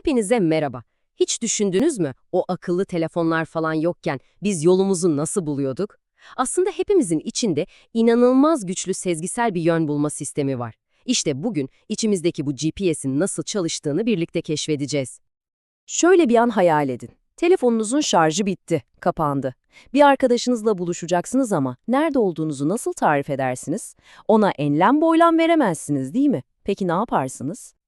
Hepinize merhaba. Hiç düşündünüz mü o akıllı telefonlar falan yokken biz yolumuzu nasıl buluyorduk? Aslında hepimizin içinde inanılmaz güçlü sezgisel bir yön bulma sistemi var. İşte bugün içimizdeki bu GPS'in nasıl çalıştığını birlikte keşfedeceğiz. Şöyle bir an hayal edin. Telefonunuzun şarjı bitti, kapandı. Bir arkadaşınızla buluşacaksınız ama nerede olduğunuzu nasıl tarif edersiniz? Ona enlem boylam veremezsiniz değil mi? Peki ne yaparsınız?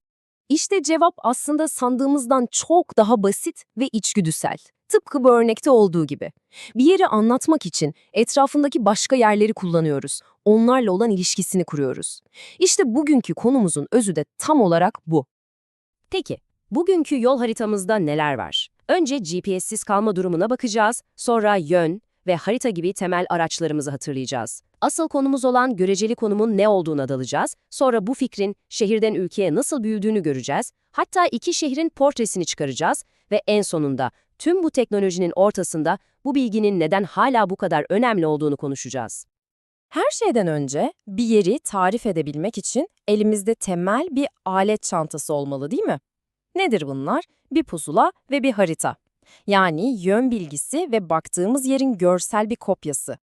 İşte cevap aslında sandığımızdan çok daha basit ve içgüdüsel. Tıpkı bu örnekte olduğu gibi. Bir yeri anlatmak için etrafındaki başka yerleri kullanıyoruz. Onlarla olan ilişkisini kuruyoruz. İşte bugünkü konumuzun özü de tam olarak bu. Peki, bugünkü yol haritamızda neler var? Önce GPS'siz kalma durumuna bakacağız, sonra yön ve harita gibi temel araçlarımızı hatırlayacağız. Asıl konumuz olan göreceli konumun ne olduğuna dalacağız, sonra bu fikrin şehirden ülkeye nasıl büyüdüğünü göreceğiz, hatta iki şehrin portresini çıkaracağız ve en sonunda tüm bu teknolojinin ortasında bu bilginin neden hala bu kadar önemli olduğunu konuşacağız. Her şeyden önce bir yeri tarif edebilmek için elimizde temel bir alet çantası olmalı değil mi? Nedir bunlar? Bir pusula ve bir harita. Yani yön bilgisi ve baktığımız yerin görsel bir kopyası.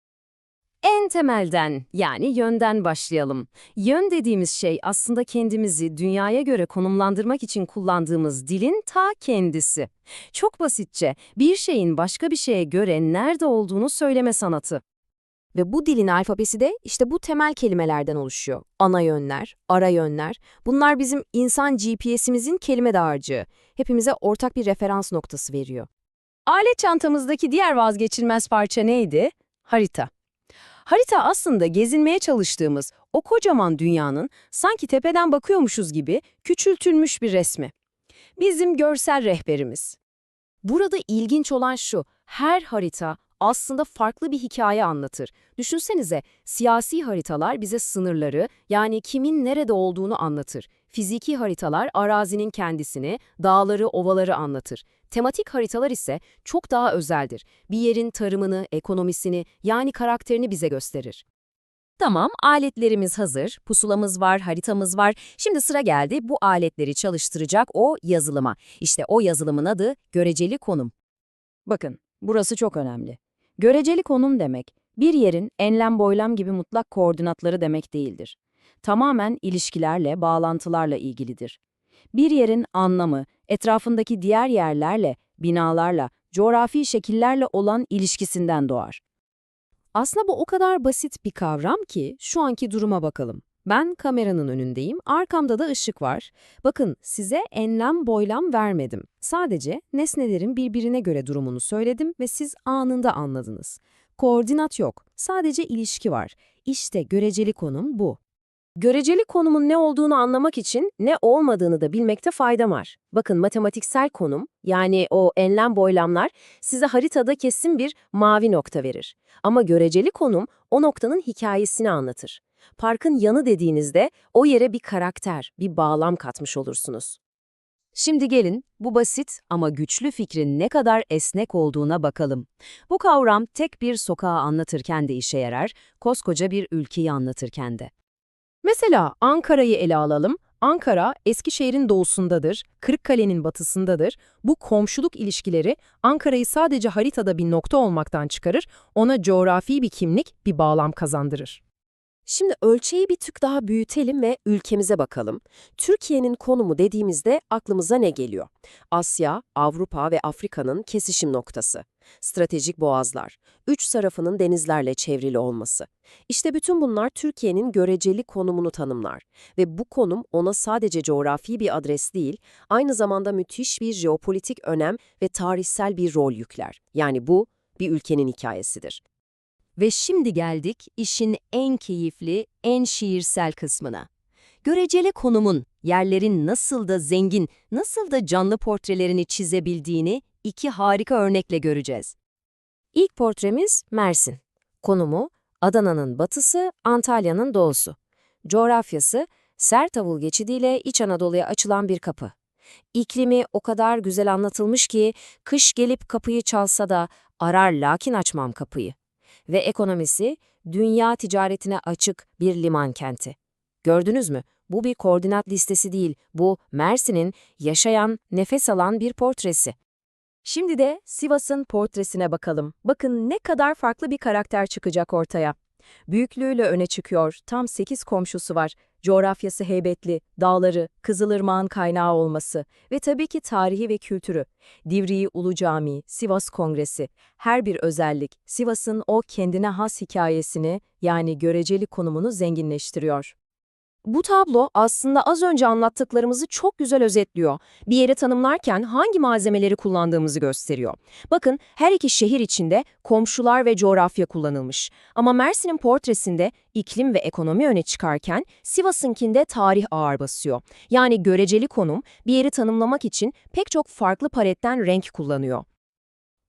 En temelden yani yönden başlayalım. Yön dediğimiz şey aslında kendimizi dünyaya göre konumlandırmak için kullandığımız dilin ta kendisi. Çok basitçe bir şeyin başka bir şeye göre nerede olduğunu söyleme sanatı. Ve bu dilin alfabesi de işte bu temel kelimelerden oluşuyor. Ana yönler, ara yönler. Bunlar bizim insan GPS'imizin kelime dağarcığı. Hepimize ortak bir referans noktası veriyor. Alet çantamızdaki diğer vazgeçilmez parça neydi? Harita. Harita aslında gezinmeye çalıştığımız o kocaman dünyanın sanki tepeden bakıyormuşuz gibi küçültülmüş bir resmi. Bizim görsel rehberimiz. Burada ilginç olan şu, her harita aslında farklı bir hikaye anlatır. Düşünsenize, siyasi haritalar bize sınırları, yani kimin nerede olduğunu anlatır. Fiziki haritalar arazinin kendisini, dağları, ovaları anlatır. Tematik haritalar ise çok daha özeldir. Bir yerin tarımını, ekonomisini, yani karakterini bize gösterir. Tamam, aletlerimiz hazır, pusulamız var, haritamız var. Şimdi sıra geldi bu aletleri çalıştıracak o yazılıma. İşte o yazılımın adı göreceli konum. Bakın, burası çok önemli. Göreceli konum demek, bir yerin enlem boylam gibi mutlak koordinatları demek değildir. Tamamen ilişkilerle, bağlantılarla ilgilidir. Bir yerin anlamı, etrafındaki diğer yerlerle, binalarla, coğrafi şekillerle olan ilişkisinden doğar. Aslında bu o kadar basit bir kavram ki şu anki duruma bakalım. Ben kameranın önündeyim, arkamda da ışık var. Bakın size enlem boylam vermedim. Sadece nesnelerin birbirine göre durumunu söyledim ve siz anında anladınız. Koordinat yok, sadece ilişki var. İşte göreceli konum bu. Göreceli konumun ne olduğunu anlamak için ne olmadığını da bilmekte fayda var. Bakın matematiksel konum, yani o enlem boylamlar size haritada kesin bir mavi nokta verir. Ama göreceli konum o noktanın hikayesini anlatır. Parkın yanı dediğinizde o yere bir karakter, bir bağlam katmış olursunuz. Şimdi gelin bu basit ama güçlü fikrin ne kadar esnek olduğuna bakalım. Bu kavram tek bir sokağı anlatırken de işe yarar, koskoca bir ülkeyi anlatırken de. Mesela Ankara'yı ele alalım. Ankara, Eskişehir'in doğusundadır, Kırıkkale'nin batısındadır. Bu komşuluk ilişkileri Ankara'yı sadece haritada bir nokta olmaktan çıkarır, ona coğrafi bir kimlik, bir bağlam kazandırır. Şimdi ölçeği bir tık daha büyütelim ve ülkemize bakalım. Türkiye'nin konumu dediğimizde aklımıza ne geliyor? Asya, Avrupa ve Afrika'nın kesişim noktası. Stratejik boğazlar, üç tarafının denizlerle çevrili olması. İşte bütün bunlar Türkiye'nin göreceli konumunu tanımlar. Ve bu konum ona sadece coğrafi bir adres değil, aynı zamanda müthiş bir jeopolitik önem ve tarihsel bir rol yükler. Yani bu bir ülkenin hikayesidir. Ve şimdi geldik işin en keyifli, en şiirsel kısmına. Göreceli konumun, yerlerin nasıl da zengin, nasıl da canlı portrelerini çizebildiğini iki harika örnekle göreceğiz. İlk portremiz Mersin. Konumu Adana'nın batısı, Antalya'nın doğusu. Coğrafyası Sertavul geçidiyle İç Anadolu'ya açılan bir kapı. İklimi o kadar güzel anlatılmış ki kış gelip kapıyı çalsa da arar lakin açmam kapıyı. Ve ekonomisi dünya ticaretine açık bir liman kenti. Gördünüz mü? Bu bir koordinat listesi değil. Bu Mersin'in yaşayan, nefes alan bir portresi. Şimdi de Sivas'ın portresine bakalım. Bakın ne kadar farklı bir karakter çıkacak ortaya. Büyüklüğüyle öne çıkıyor, tam 8 komşusu var. Coğrafyası heybetli, dağları, Kızılırmak'ın kaynağı olması ve tabii ki tarihi ve kültürü. Divriği Ulu Camii, Sivas Kongresi. Her bir özellik Sivas'ın o kendine has hikayesini yani göreceli konumunu zenginleştiriyor. Bu tablo aslında az önce anlattıklarımızı çok güzel özetliyor. Bir yeri tanımlarken hangi malzemeleri kullandığımızı gösteriyor. Bakın her iki şehir içinde komşular ve coğrafya kullanılmış. Ama Mersin'in portresinde iklim ve ekonomi öne çıkarken Sivas'ınkinde tarih ağır basıyor. Yani göreceli konum bir yeri tanımlamak için pek çok farklı paletten renk kullanıyor.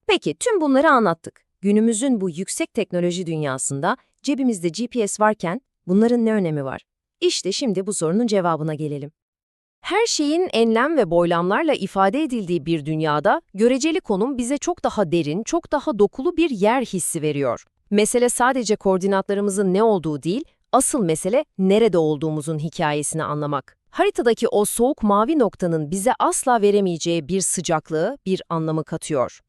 Peki tüm bunları anlattık. Günümüzün bu yüksek teknoloji dünyasında cebimizde GPS varken bunların ne önemi var? İşte şimdi bu sorunun cevabına gelelim. Her şeyin enlem ve boylamlarla ifade edildiği bir dünyada göreceli konum bize çok daha derin, çok daha dokulu bir yer hissi veriyor. Mesele sadece koordinatlarımızın ne olduğu değil, asıl mesele nerede olduğumuzun hikayesini anlamak. Haritadaki o soğuk mavi noktanın bize asla veremeyeceği bir sıcaklığı, bir anlamı katıyor.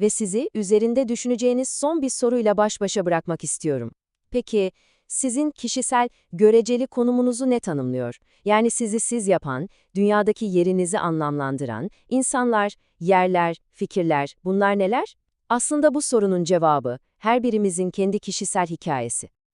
Ve sizi üzerinde düşüneceğiniz son bir soruyla baş başa bırakmak istiyorum. Peki, sizin kişisel, göreceli konumunuzu ne tanımlıyor? Yani sizi siz yapan, dünyadaki yerinizi anlamlandıran, insanlar, yerler, fikirler, bunlar neler? Aslında bu sorunun cevabı, her birimizin kendi kişisel hikayesi.